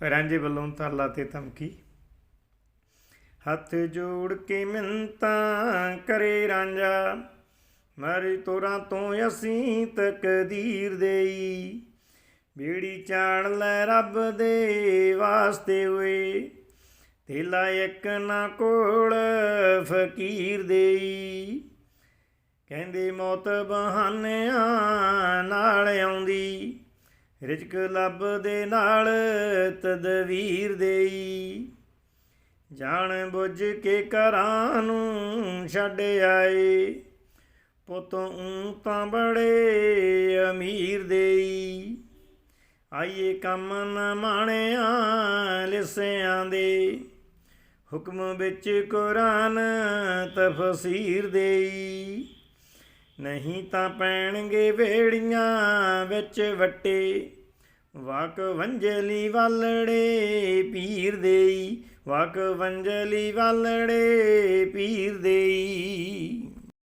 ਰਾਂਝੇ ਵੱਲੋਂ ਤਰਲਾ ਤੇ ਧਮਕੀ। ਹੱਥ ਜੋੜ ਕੇ ਮਿੰਤਾਂ ਕਰੇ ਰਾਂਝਾ, ਮਰ ਤੋਰਾਂ ਤੋਂ ਅਸੀਂ ਤਕਦੀਰ ਦੇਈ। ਬੇੜੀ ਚਾਣ ਲੈ ਰੱਬ ਦੇ ਵਾਸਤੇ ਹੋਏ ਤੇਲਾ ਇੱਕ ਨਾ ਕੋਲ ਫਕੀਰ ਦੇਈ। ਕਹਿੰਦੇ ਮੌਤ ਬਹਾਨਿਆਂ ਰਿਜਕ ਲੱਭ ਦੇ ਨਾਲ ਤਦਵੀਰ ਦੇਈ। ਜਾਣ ਬੁੱਝ ਕੇ ਘਰਾਂ ਨੂੰ ਛੱਡ ਆਏ। ਪੁੱਤ ਊਂ ਤਾਂ ਬੜੇ ਅਮੀਰ ਦੇਈ। ਆਈਏ ਕੰਮ ਨ ਮਾਣਿਆ ਲਿਸਿਆਂ ਦੇ। ਹੁਕਮ ਵਿੱਚ ਕੁਰਾਨ ਤਫਸੀਰ ਦੇਈ। ਨਹੀਂ ਤਾਂ ਪੈਣਗੇ ਵੇੜੀਆਂ ਵਿੱਚ ਵੱਟੇ। ਵਾਕ ਵੰਜਲੀ ਵਾਲੜੇ ਪੀਰ ਦੇਈ। ਵਾਕ ਵੰਜਲੀ ਵਾਲੜੇ ਪੀਰ ਦੇਈ।